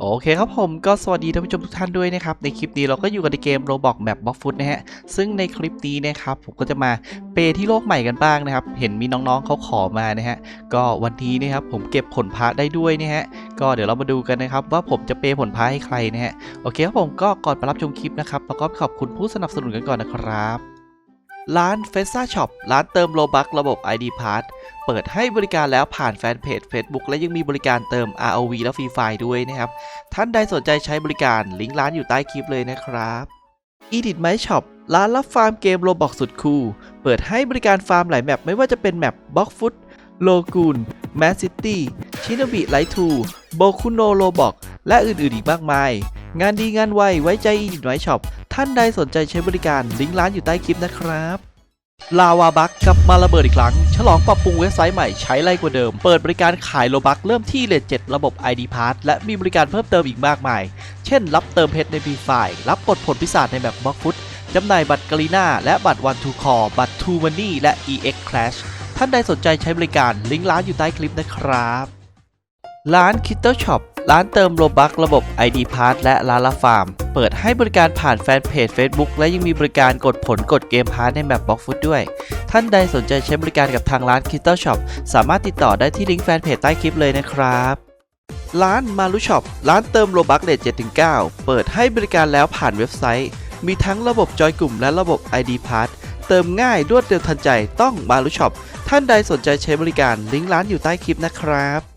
โอเคครับผมก็สวัสดีท่านผู้ชมทุกท่านด้วยนะครับ ในคลิปนี้เราก็อยู่กันในเกม Roblox Map b o x Food นะฮะ ซึ่งในคลิปนี้นะครับผมก็จะมาเปย์ที่โลกใหม่กันบ้างนะครับ เห็นมีน้องๆเขาขอมานะฮะ ก็วันนี้นะครับผมเก็บผลพระได้ด้วยนะฮะ ก็เดี๋ยวเรามาดูกันนะครับว่าผมจะเปย์ผลพระให้ใครนะฮะ โอเคครับผมก็ก่อนไปรับชมคลิปนะครับแล้วก็ขอบคุณผู้สนับสนุนกันก่อนนะครับ ร้าน f e s a Shop ร้านเติมโลบักระบบ ID Pass เปิดให้บริการแล้วผ่านแฟนเพจ Facebook และยังมีบริการเติม ROV และฟรีไฟด้วยนะครับ ท่านใดสนใจใช้บริการลิงก์ร้านอยู่ใต้คลิปเลยนะครับ Edit My Shop ร้านรับฟาร์มเกมโลบอกสุดคูลเปิดให้บริการฟาร์มหลายแมปไม่ว่าจะเป็นแมปบ็อกฟุตโลกูนแมสซิตี้ชินบิไลทูโบคุโนโลบอกและอื่นๆอีกมากมาย งานดีงานไวไว้ใจ Edit My Shop ท่านใดสนใจใช้บริการลิงก์ร้านอยู่ใต้คลิปนะครับลาวาบักกลับมาระเบิดอีกครั้ง ฉลองปรับปรุงเว็บไซต์ใหม่ใช้ไรกว่าเดิม เปิดบริการขายโลบักเริ่มที่เลท7ระบบ ID Pass และมีบริการเพิ่มเติมอีกมากมาย เช่น รับเติมเพชรใน p ีไฟรับกดผลพิศาจในแบบบล็อกฟุตจำหน่ายบัตรกรีนาและบัตรวันทูคอบัตรทูมันนี่และ EX Clash ท่านใดสนใจใช้บริการลิงก์ร้านอยู่ใต้คลิปนะครับ ร้าน k i t t l Shop ร้านเติมโลบักระบบ ID Pass และร้านละฟาร์ม เปิดให้บริการผ่านแฟนเพจ Facebook และยังมีบริการกดผลกดเกมพาร์ทในแบบบล็อกฟุตด้วย ท่านใดสนใจใช้บริการกับทางร้าน k i t t l Shop สามารถติดต่อได้ที่ลิงก์แฟนเพจใต้คลิปเลยนะครับร้านมารุช็อปร้านเติมโลบักเลท7-9 เปิดให้บริการแล้วผ่านเว็บไซต์ มีทั้งระบบจอยกลุ่มและระบบ ID Pass เติมง่ายรวดเร็วทันใจต้องมารุช็อปท่านใดสนใจใช้บริการลิงก์ร้านอยู่ใต้คลิปนะครับ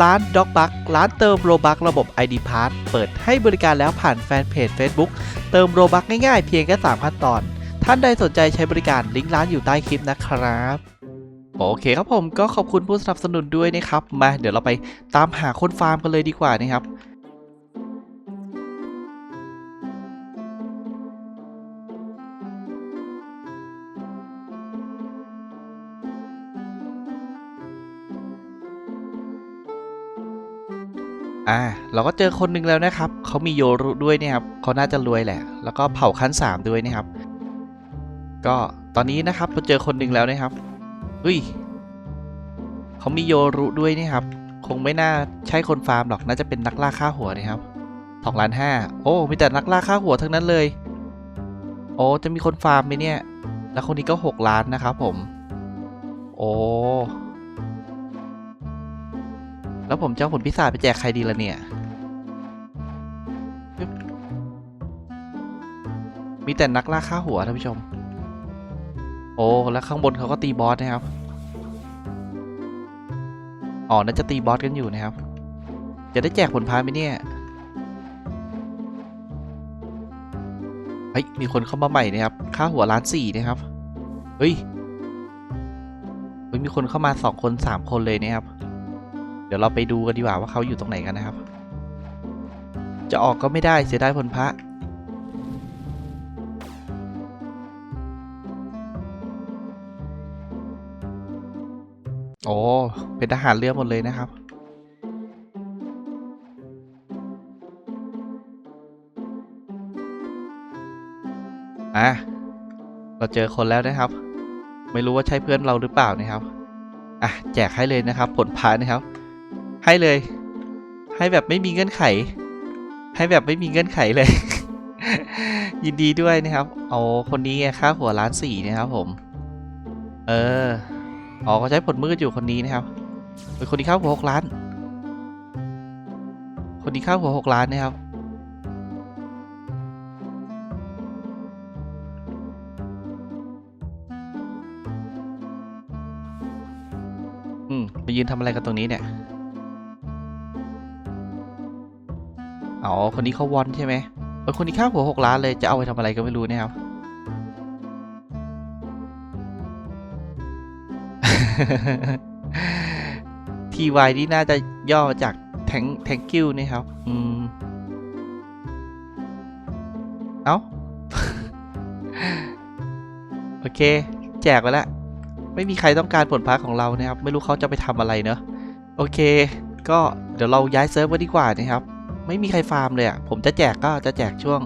ร้าน d o g b u c ร้านเติมโลบักระบบ ID Pass เปิดให้บริการแล้วผ่านแฟนเพจ Facebook เติมโลบักง่ายๆ เพียงแค่3ขั้นตอน ท่านใดสนใจใช้บริการลิงก์ร้านอยู่ใต้คลิปนะครับโอเคครับผมก็ขอบคุณผู้สนับสนุนด้วยนะครับ มาเดี๋ยวเราไปตามหาคนฟาร์มกันเลยดีกว่านะครับ อ่าเราก็เจอคนหนึ่งแล้วนะครับ เขามีโยรุด้วยเนี่ยครับเขาน่าจะรวยแหละ แล้วก็เผ่าขั้นสามด้วยนะครับ ก็ตอนนี้นะครับเราเจอคนหนึ่งแล้วนะครับเฮ้ยเขามีโยรุด้วยนี่ครับ คงไม่น่าใช่คนฟาร์มหรอกน่าจะเป็นนักล่าค่าหัวนะครับสองล้านห้าโอ้มีแต่นักล่าค่าหัวทั้งนั้นเลย โอ้จะมีคนฟาร์มไหมเนี่ย แล้วคนนี้ก็หกล้านนะครับผม โอ้ แล้วผมจะเอาผลพิศาจไปแจกใครดีล่ะเนี่ย มีแต่นักล่าค่าหัวท่านผู้ชม โอ้ แล้วข้างบนเขาก็ตีบอสนะครับ อ๋อ น่าจะตีบอสกันอยู่นะครับ จะได้แจกผลพายไหมเนี่ย เฮ้ย มีคนเข้ามาใหม่นะครับ ค่าหัวล้านสี่นะครับ เฮ้ย เฮ้ย มีคนเข้ามาสองคนสามคนเลยนะครับ ดี๋ยวเราไปดูกันดีกว่าว่าเขาอยู่ตรงไหนกันนะครับ จะออกก็ไม่ได้เสียดายผลพระโอ้เป็นทหารเรือหมดเลยนะครับ อะ เราเจอคนแล้วนะครับ ไม่รู้ว่าใช่เพื่อนเราหรือเปล่านะครับ อะ แจกให้เลยนะครับ ผลพายนะครับ ให้เลย ให้แบบไม่มีเงื่อนไข ให้แบบไม่มีเงื่อนไขเลย ยินดีด้วยนะครับ เอาคนนี้ไงค่าหัวล้านสี่นะครับผม เอออ๋อเขาใช้ผลมืดอยู่คนนี้นะครับเป็นคนที่เข้าหัวหกล้าน คนที่เข้าหัวหกล้านนะครับอืมมายืนทำอะไรกันตรงนี้เนี่ย อ๋อ คนนี้เขาวอนใช่ไหมเออคนนี้ค่าหัวหกล้านเลยจะเอาไปทำอะไรก็ไม่รู้นะครับ ทีวนี่น่าจะย่อจากแทงแทงกิวนี่ครับ อืม เอาโอเค แจกไปแล้ว ไม่มีใครต้องการผลพักของเรานะครับ ไม่รู้เขาจะไปทำอะไรเนอะ โอเค ก็เดี๋ยวเราย้ายเซิร์ฟไว้ดีกว่านะครับ ไม่มีใครฟาร์มเลยอะผมจะแจกก็จะแจกช่วง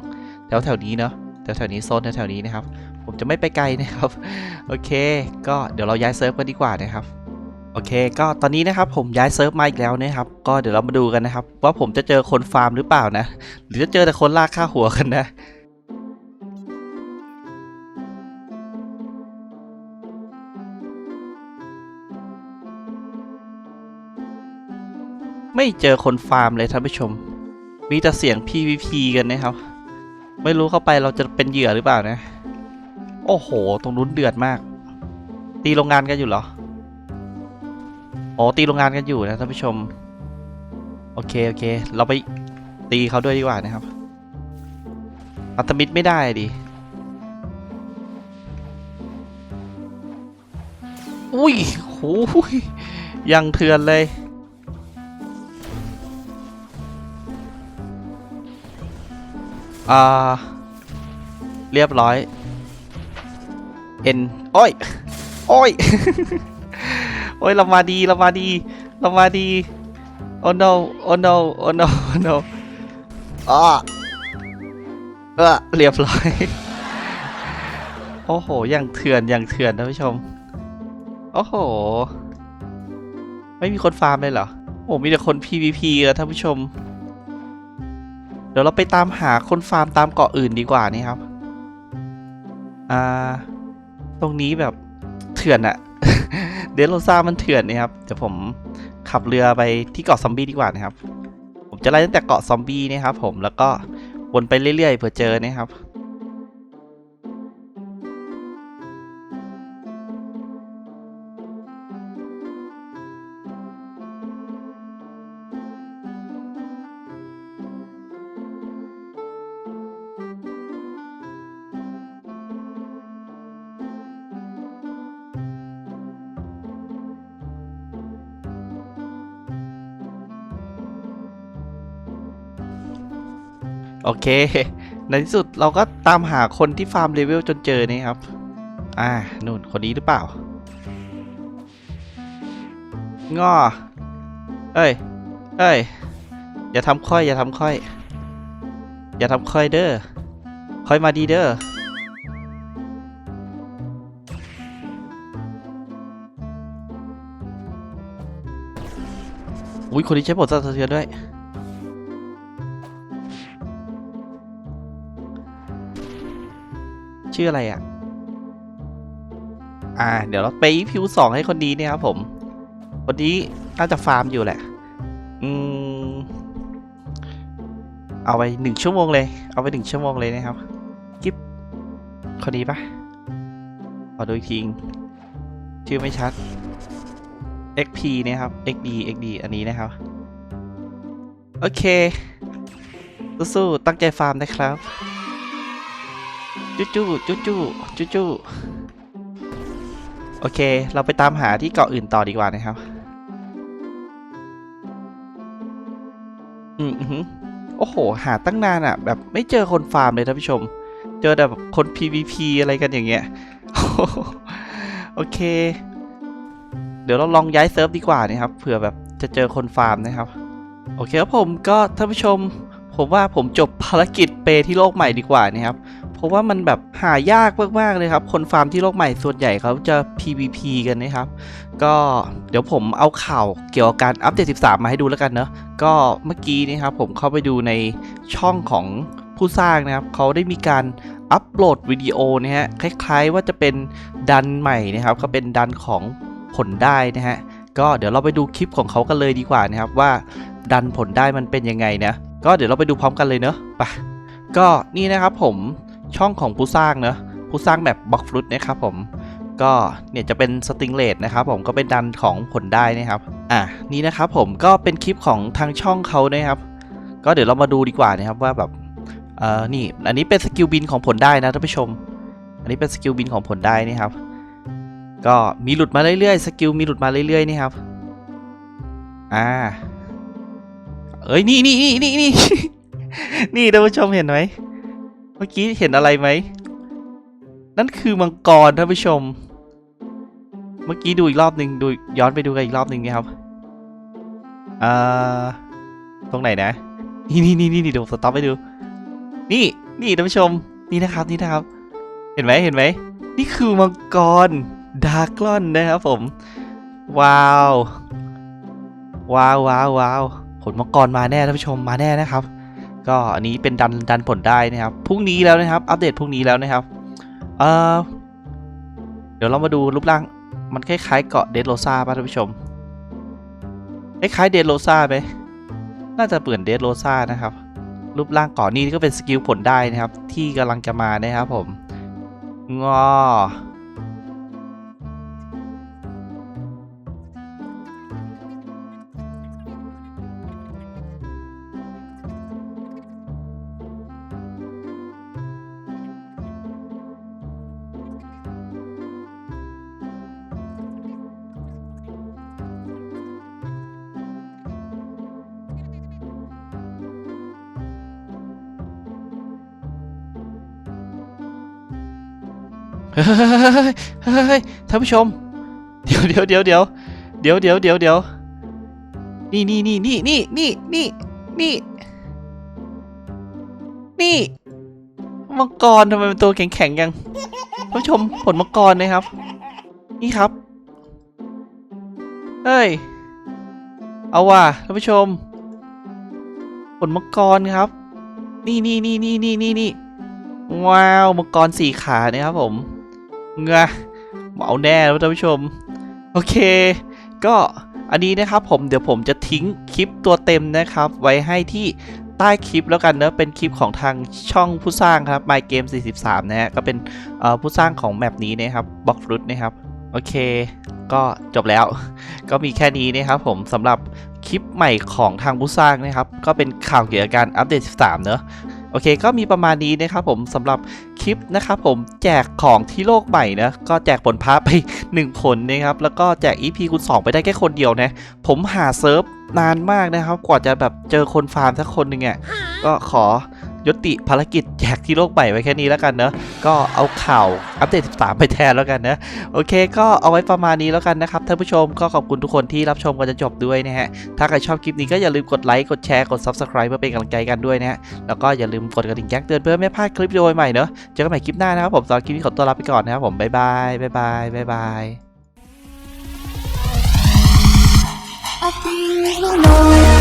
แถวแถวนี้เนอะแถวแถวนี้โซนแถวแถวนี้นะครับ ผมจะไม่ไปไกลนะครับ โอเค ก็เดี๋ยวเราย้ายเซิร์ฟกันดีกว่านะครับโโอเค ก็ตอนนี้นะครับผมย้ายเซิร์ฟมาอีกแล้วนะครับ ก็เดี๋ยวเรามาดูกันนะครับ ว่าผมจะเจอคนฟาร์มหรือเปล่านะ หรือจะเจอแต่คนลากค่าหัวกันนะไม่เจอคนฟาร์มเลยท่านผู้ชม มีแต่เสียง PVP กันนะครับ ไม่รู้เข้าไปเราจะเป็นเหยื่อหรือเปล่านะ โอ้โห ตรงนู้นเดือดมาก ตีโรงงานกันอยู่เหรอ อ๋อ ตีโรงงานกันอยู่นะท่านผู้ชม โอเค โอเค เราไปตีเขาด้วยดีกว่านะครับ อัตมิดไม่ได้ดิอุ้ยโหยยังเถื่อนเลย อ่า เรียบร้อย เอ็นโอ้ย โอ้ย โอ้ยเรามาดีเรามาดีเรามาดี โอ้ no โอ้ no โอ้ no โอ้ no อ่าเออเรียบร้อย โอ้โห อย่างเถื่อน อย่างเถื่อนท่านผู้ชม โอ้โห ไม่มีคนฟาร์มเลยเหรอ โอ้มีแต่คน PVP อะท่านผู้ชม ดี๋ยวเราไปตามหาคนฟาร์มตามเกาะอื่นดีกว่านี่ครับ อ่า ตรงนี้แบบเถื่อนอะเดลโรซ่ามันเถื่อนนะครับ เดี๋ยวผมขับเรือไปที่เกาะซอมบี้ดีกว่านะครับ ผมจะไล่ตั้งแต่เกาะซอมบี้นะครับผม แล้วก็วนไปเรื่อยๆเผื่อเจอนะครับ โอเค ในที่สุดเราก็ตามหาคนที่ฟาร์มเลเวลจนเจอนี่ครับ อ่านู่นคนนี้หรือเปล่า งอ เอ้ย เอ้ย อย่าทำค่อย อย่าทำค่อย อย่าทำค่อยเด้อ ค่อยมาดีเด้ออุ้ยคนนี้ใช้บทสะเทือนด้วย ชื่ออะไรอะ อ่า เดี๋ยวเราไปพิวสองให้คนดีเนี่ยครับผม คนนี้น่าจะฟาร์มอยู่แหละ อืม เอาไปหนึ่งชั่วโมงเลย เอาไปหนึ่งชั่วโมงเลยนะครับ กิฟคนนี้ปะขอดูอีกทีชื่อไม่ชัด XP เนี่ยครับ XD XD อันนี้นะครับ โอเค สู้ๆตั้งใจฟาร์มนะครับ จู้จู้จู้จู้จู้จู้โอเค เราไปตามหาที่เกาะอื่นต่อดีกว่านะครับ อืมอือหือโอ้โห หาตั้งนานอะ่ะ แบบไม่เจอคนฟาร์มเลยท่านผู้ชม เจอแต่แบบคน PVP อะไรกันอย่างเงี้ย โอเค เดี๋ยวเราลองย้ายเซิร์ฟดีกว่านะครับ เผื่อแบบจะเจอคนฟาร์มนะครับ โอเคครับผมก็ท่านผู้ชม ผมว่าผมจบภารกิจเปที่โลกใหม่ดีกว่านะครับ เพราะว่ามันแบบหายากมากๆเลยครับ คนฟาร์มที่โลกใหม่ส่วนใหญ่เขาจะ PVP กันนะครับ ก็เดี๋ยวผมเอาข่าวเกี่ยวกับการอัปเดต 13 มาให้ดูแล้วกันเนอะก็เมื่อกี้นะครับผมเข้าไปดูในช่องของผู้สร้างนะครับเขาได้มีการอัปโหลดวิดีโอนะฮะคล้ายๆว่าจะเป็นดันใหม่นะครับก็เป็นดันของผลได้นะฮะก็เดี๋ยวเราไปดูคลิปของเขากันเลยดีกว่านะครับว่าดันผลได้มันเป็นยังไงนะก็เดี๋ยวเราไปดูพร้อมกันเลยเนอะไปก็นี่นะครับผม ช่องของผู้สร้างเนอะผู้สร้างแบบบล็อกฟลุตนะครับผมก็เนี่ยจะเป็นสติงเลดนะครับผมก็เป็นดันของผลได้นะครับอะนี่นะครับผมก็เป็นคลิปของทางช่องเขานะครับ ก็เดี๋ยวเรามาดูดีกว่านะครับว่าแบบเอ่อนี่อันนี้เป็นสกิลบินของผลได้นะท่านผู้ชม อันนี้เป็นสกิลบินของผลได้นี่ครับ ก็มีหลุดมาเรื่อยๆสกิลมีหลุดมาเรื่อยๆนี่ครับอ่าเอ้ยนี่นี่นี่นี่นี่นี่ท่านผู้ชมเห็นไหม เมื่อกี้เห็นอะไรไหม นั่นคือมังกรท่านผู้ชม เมื่อกี้ดูอีกรอบหนึ่งดูย้อนไปดูกันอีกรอบหนึ่งนี่ครับ อ่า ตรงไหนนะ นี่นี่นี่นี่เดี๋ยวสต็อปไปดู นี่นี่ท่านผู้ชม นี่นะครับนี่นะครับ เห็นไหมเห็นไหม นี่คือมังกรดาร์กลอนนะครับผม ว้าว ว้าวว้าวว้าวผลมังกรมาแน่ท่านผู้ชมมาแน่นะครับ ก็อันนี้เป็นดันดันผลได้นะครับพรุ่งนี้แล้วนะครับ อัปเดตพรุ่งนี้แล้วนะครับเออเดี๋ยวเรามาดูรูปร่างมันคล้ายๆเกาะเดดโรซาป่ะท่านผู้ชมคล้ายๆเดดโรซาไหมน่าจะเปือนเดดโรซานะครับ รูปร่างเกาะนี้ก็เป็นสกิลผลได้นะครับ ที่กำลังจะมานะครับผมงอ เฮ้ยเฮ้ยท่านผู้ชม เดี๋ยวเดี๋ยวเดี๋ยวเดี๋ยวเดี๋ยวเดี๋ยวเดี๋ยวเดี๋ยวนี่นี่นี่นี่นี่นี่นี่นี่นี่มังกรทำไมเป็นตัวแข็งแข็งๆยังท่านผู้ชมผลมังกรนะครับ นี่ครับเฮ้ยเอาว่ะท่านผู้ชม ผลมังกรครับ นี่นี่นี่นี่นี่นี่นี่ว้าวมังกรสี่ขาเนี่ยครับผม เงะเอาแน่แล้วท่านผู้ชม โอเค ก็อันนี้นะครับผมเดี๋ยวผมจะทิ้งคลิปตัวเต็มนะครับ ไว้ให้ที่ใต้คลิปแล้วกันเนอะเป็นคลิปของทางช่องผู้สร้างครับ My Game 43 นะฮะก็เป็นผู้สร้างของแมปนี้นะครับบล็อกรุตนะครับโอเค ก็จบแล้ว ก็มีแค่นี้นะครับผมสำหรับคลิปใหม่ของทางผู้สร้างนะครับ ก็เป็นข่าวเกี่ยวกับการอัปเดต 13 เนอะ อเคก็มีประมาณนี้นะครับผมสำหรับคลิปนะครับผมแจกของที่โลกใหม่นะก็แจกผลพระไป 1 ผลนะครับแล้วก็แจก EP คูณ2ไปได้แค่คนเดียวนะผมหาเซิร์ฟนานมากนะครับ กว่าจะแบบเจอคนฟาร์มสักคนหนึ่งอะก็ขอ ยุติภารกิจแจกที่โลกใหม่ไว้แค่นี้แล้วกันเนอะก็เอาข่าวอัปเดต 13 ไปแทนแล้วกันนะโอเค ก็เอาไว้ประมาณนี้แล้วกันนะครับท่านผู้ชมก็ขอบคุณทุกคนที่รับชมกันจนจบด้วยนะฮะถ้าใครชอบคลิปนี้ก็อย่าลืมกดไลค์กดแชร์กด Subscribe เพื่อเป็นกำลังใจกันด้วยนะฮะแล้วก็อย่าลืมกดกระดิ่งแจ้งเตือนเพื่อไม่พลาดคลิปวิดีโอใหม่เนอะเจอกันใหม่คลิปหน้านะครับผมสำหรับคลิปนี้ขอตัวลาไปก่อนนะครับผมบ๊ายบายบ๊ายบายบ๊ายบาย I feel alone.